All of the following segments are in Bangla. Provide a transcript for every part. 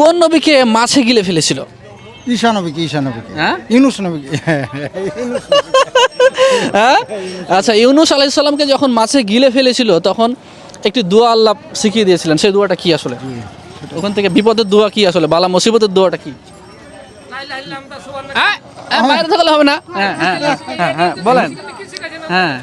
কোন নবীকে মাছে গিলে ফেলেছিল? ঈশা নবীকে ঈশা নবীকে। হ্যাঁ? ইউনুস নবীকে। হ্যাঁ আচ্ছা ইউনুস আলাইসাল্লামকে যখন মাছে গিলে ফেলেছিল তখন একটি দোয়া আল্লাহ শিখিয়ে দিয়েছিলেন। সেই দোয়াটা কি আসলে? ওখান থেকে বিপদের দোয়া কি আসলে? বালা মুসিবতের দোয়াটা কি? হ্যাঁ, হ্যাঁ, বাইরে থাকলে হবে না? হ্যাঁ হ্যাঁ হ্যাঁ, হ্যাঁ হ্যাঁ বলেন হ্যাঁ।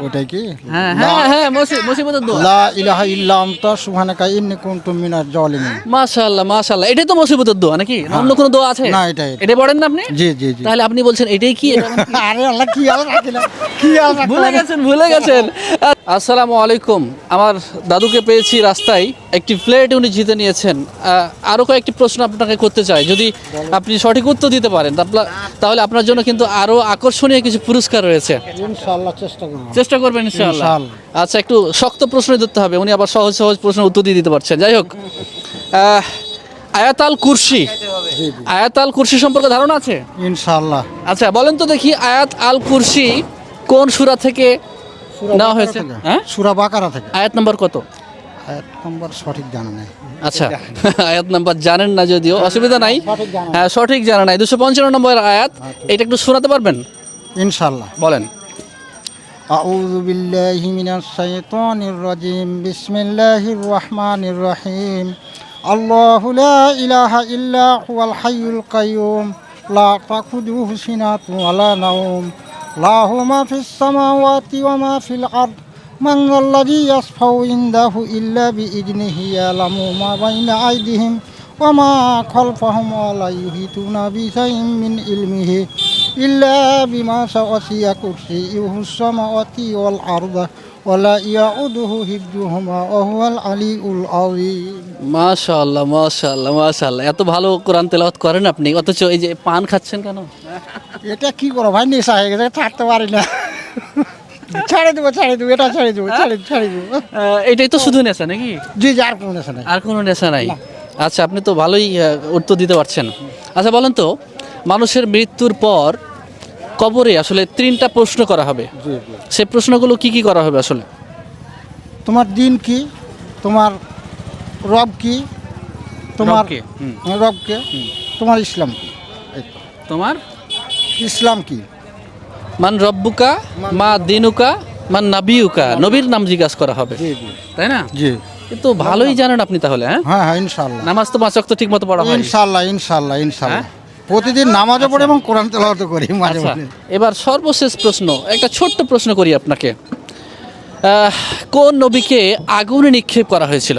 ওটাই কি? হ্যাঁ হ্যাঁ হ্যাঁ মুসি- মুসিবতের দোয়া। লা ইলাহা ইল্লা আনতা সুবহানাকা ইন্নী কুনতু মিনাজ জালিমিন। মাশাআল্লাহ মাশাআল্লাহ। এটাই তো মুসিবতের দোয়া নাকি? অন্য কোনো দোয়া আছে? না, এটাই। এটা। পড়েন না আপনি? জি জি জি। তাহলে আপনি বলছেন এটাই কি? আরে আল্লাহ কি রাখিলা কি ভুলে গেছেন ভুলে গেছেন। আসসালামু আলাইকুম। আমার দাদুকে পেয়েছি রাস্তায়। একটি প্লেট উনি জিতে নিয়েছেন। আহ, আরও কয়েকটি প্রশ্ন আপনাকে করতে চাই। যদি আপনি সঠিক উত্তর দিতে পারেন তাহলে আপনার জন্য কিন্তু আরও আকর্ষণীয় কিছু পুরস্কার রয়েছে। চেষ্টা চেষ্টা করবেন ইনশাআল্লাহ। আচ্ছা একটু শক্ত প্রশ্ন ধরতে হবে। উনি আবার সহজ সহজ প্রশ্ন উত্তর দিয়ে দিতে পারছেন। যাই হোক আয়াতাল কুরসি আয়াতাল কুরসি সম্পর্কে ধারণা আছে? ইনশাআল্লাহ। আচ্ছা বলেন তো দেখি আয়াত আল কুরসি কোন সূরা থেকে নেওয়া হয়েছে হ্যাঁ সূরা বাকারা থেকে আয়াত নাম্বার কত আয়াত নম্বর সঠিক জানা নাই আচ্ছা আয়াত নাম্বার জানেন না যদিও অসুবিধা নাই সঠিক জানা হ্যাঁ সঠিক জানা নাই দুশো পঞ্চান্ন নম্বর আয়াত এটা একটু শোনাতে পারবেন ইনশাআল্লাহ বলেন أعوذ بالله من الشيطان الرجيم بسم الله الرحمن الرحيم الله لا إله إلا هو الحي القيوم لا تأخذه سنة ولا نوم له ما في السماوات وما في الأرض. من الذي يشفع عنده إلا بإذنه يعلم ما بين أيديهم وما خلفهم ولا يحيطون بشيء من علمه إلا بما وسع كرسيه السماوات والأرض. ওয়ালা ইয়াউদুহু হিফজুহুমা ওয়াল আলিউল আযীম। মাশাআল্লাহ মাশাআল্লাহ মাশাআল্লাহ। এত ভালো কোরআন তেলাওয়াত করেন আপনি? অথচ এই যে পান খাচ্ছেন কেন? এটা কি করো ভাই? নেশা হয়ে গেছে থাকতে পারি না। ছাড়ে দেবো ছাড়ে দেবো এটা ছাড়ে দেবো ছাড়ে ছাড়ে দেবো। এটাই তো শুধু নেশা নাকি? জি জি আর কোনো নেশা নাই। আর কোনো নেশা নাই? আচ্ছা আপনি তো ভালোই উত্তর দিতে পারছেন। আচ্ছা বলেন তো মানুষের মৃত্যুর পর কবরে আসলে তিনটা প্রশ্ন করা হবে। সে প্রশ্নগুলো কি কি করা হবে আসলে? তোমার দিন কি? তোমার রব কি? তোমার রব কে? রবকে তোমার ইসলাম কি? তোমার? ইসলাম কি? মান রব্বুকা মা দিনুকা মান নাবিউকা নবীর নাম জিজ্ঞাসা করা হবে। তাই না? জি। কিন্তু ভালোই জানেন আপনি তাহলে হ্যাঁ? হ্যাঁ হ্যাঁ ইনশাল্লাহ নামাজ তো পাঁচ ওয়াক্ত ঠিক মতো পড়া হয় ইনশাল্লাহ ইনশাল্লাহ ইনশাল্লাহ হ্যাঁ? প্রতিদিন নামাজও পড়ে এবং কোরআন তেলাওয়াত করি মাঝে আচ্ছা মাঝে এবার সর্বশেষ প্রশ্ন একটা ছোট্ট প্রশ্ন করি আপনাকে। কোন নবীকে আগুনে নিক্ষেপ করা হয়েছিল?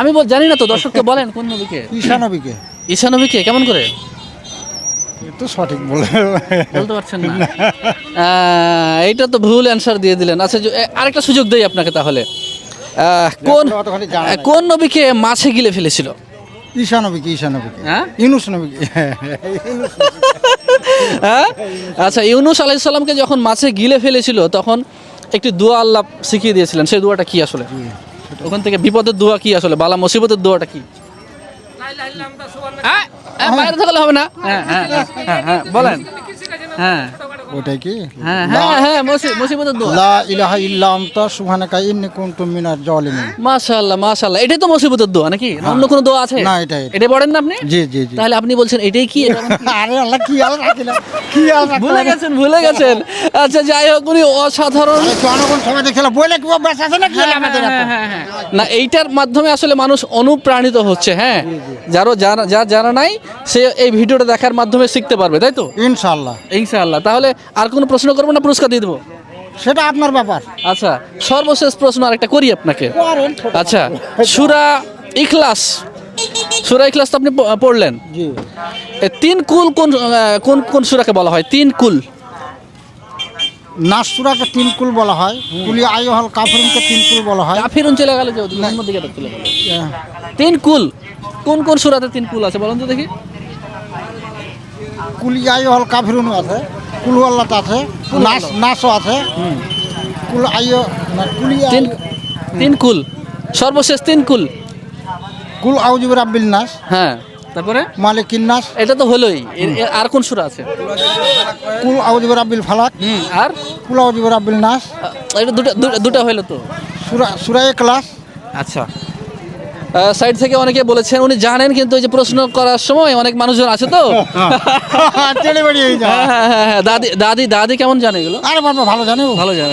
আমি বল জানি না তো দর্শককে বলেন কোন নবীকে? ঈশানবীকে। ঈশা নবীকে কেমন করে? তো সঠিক বলে বলতে পারছেন না। এইটা তো ভুল অ্যান্সার দিয়ে দিলেন। আচ্ছা আরেকটা সুযোগ দেই আপনাকে তাহলে। কোন। কোন নবীকে মাছে গিলে ফেলেছিল? ঈশানবীকে ঈশানবীকে। হ্যাঁ? ইউনুস নবীকে হ্যাঁ? আচ্ছা ইউনুস আলাইসাল্লামকে যখন মাছে গিলে ফেলেছিল তখন একটি দোয়া আল্লাহ শিখিয়ে দিয়েছিলেন। সেই দোয়াটা কি আসলে? ওখান থেকে বিপদের দোয়া কি আসলে? বালা মুসিবতের দোয়াটা কি? হ্যাঁ, হ্যাঁ, বাইরে থাকলে হবে না? হ্যাঁ হ্যাঁ হ্যাঁ, হ্যাঁ হ্যাঁ বলেন হ্যাঁ। ওটাই কি? হ্যাঁ হ্যাঁ হ্যাঁ মুসিবতের দোয়া। লা ইলাহা ইল্লা আনতা সুবহানাকা ইন্নী কুনতু মিনাজ জালিমিন। মাশাআল্লাহ মাশাআল্লাহ। এটাই তো মুসিবতের দোয়া নাকি? অন্য কোনো দোয়া আছে? না, এটাই। এটা পড়েন না আপনি? জি জি জি। তাহলে আপনি বলছেন এটাই কি? আরে আল্লাহ কি আল্লাহ রাখিলা কি আল্লাহ ভুলে গেছেন ভুলে গেছেন। আচ্ছা যাই হোক উনি অসাধারণ। জনগণ সবাই কি অভ্যাস আছে নাকি? আমাদের না এইটার মাধ্যমে আসলে মানুষ অনুপ্রাণিত হচ্ছে হ্যাঁ? যারও যার জানা নাই সে এই ভিডিওটা দেখার মাধ্যমে শিখতে পারবে তাই তো? ইনশাআল্লাহ। ইনশাআল্লাহ। তাহলে আর কোনো প্রশ্ন করব না পুরস্কার দিয়ে দেবো? সেটা আপনার ব্যাপার। আচ্ছা সর্বশেষ প্রশ্ন আরেকটা করি আপনাকে। আচ্ছা সুরা ইখলাস সুরা ইখলাস তো আপনি পড়লেন? তিন কুল কোন কোন কোন সুরাকে বলা হয়? তিন কুল। নাসুরাকে তিন কুল বলা হয়। কুলি আইহল কাফিরুনকে তিন কুল বলা হয়। কাফিরুন চলে গেল যে দিকে চলে গেল তিন কুল। কোন কোন সুরাতে তিন কুল আছে বলুন তো দেখি। কুলি আইহল কাফিরুন আছে। কুল আল্লাহ আছে নাস নাসও আছে। কুল আইয় না কুলি তিন তিন কুল। সর্বশেষ তিন কুল। কুল আউজিবুর আব্বিল নাস। হ্যাঁ তারপরে? মালিকিন নাস। এটা তো হলোই। আর কোন সুরা আছে? কুল আউজিবুর আব্বিল ফালাক। আর? কুল আউজিবুর আব্বিল আহ, এটা দুটা দুটা- হইল তো। সুরা সুরা ক্লাস। আচ্ছা। সাইড থেকে অনেকে বলেছেন উনি জানেন কিন্তু ওই যে প্রশ্ন করার সময় অনেক মানুষজন আছে তো। হ্যাঁ, হ্যাঁ, হ্যাঁ, দাদি দাদি দাদি কেমন জানে এগুলো? আরে বাবা ভালো জানে ভালো জানে।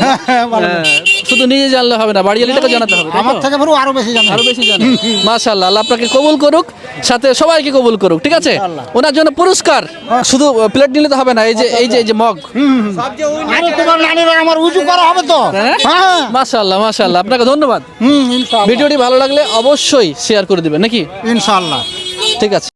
শুধু নিজে জানলে হবে না বাড়ি এলিটাকে জানাতে হবে আমার থেকে বড় আরও বেশি জানে। আরও বেশি জানে। মাশাআল্লাহ আল্লাহ আপনাকে কবুল করুক সাথে সবাইকে কবুল করুক ঠিক আছে? ওনার জন্য পুরস্কার শুধু প্লেট নিলে তো হবে না এই যে এই যে এই যে মগ। আরে তোমার নানির আমার উঁচু করা হবে তো। হ্যাঁ? মাশাআল্লাহ মাশাআল্লাহ আপনাকে ধন্যবাদ। ভিডিওটি ভালো লাগলে অবশ্যই শেয়ার করে দিবেন নাকি? ইনশাল্লাহ ঠিক আছে।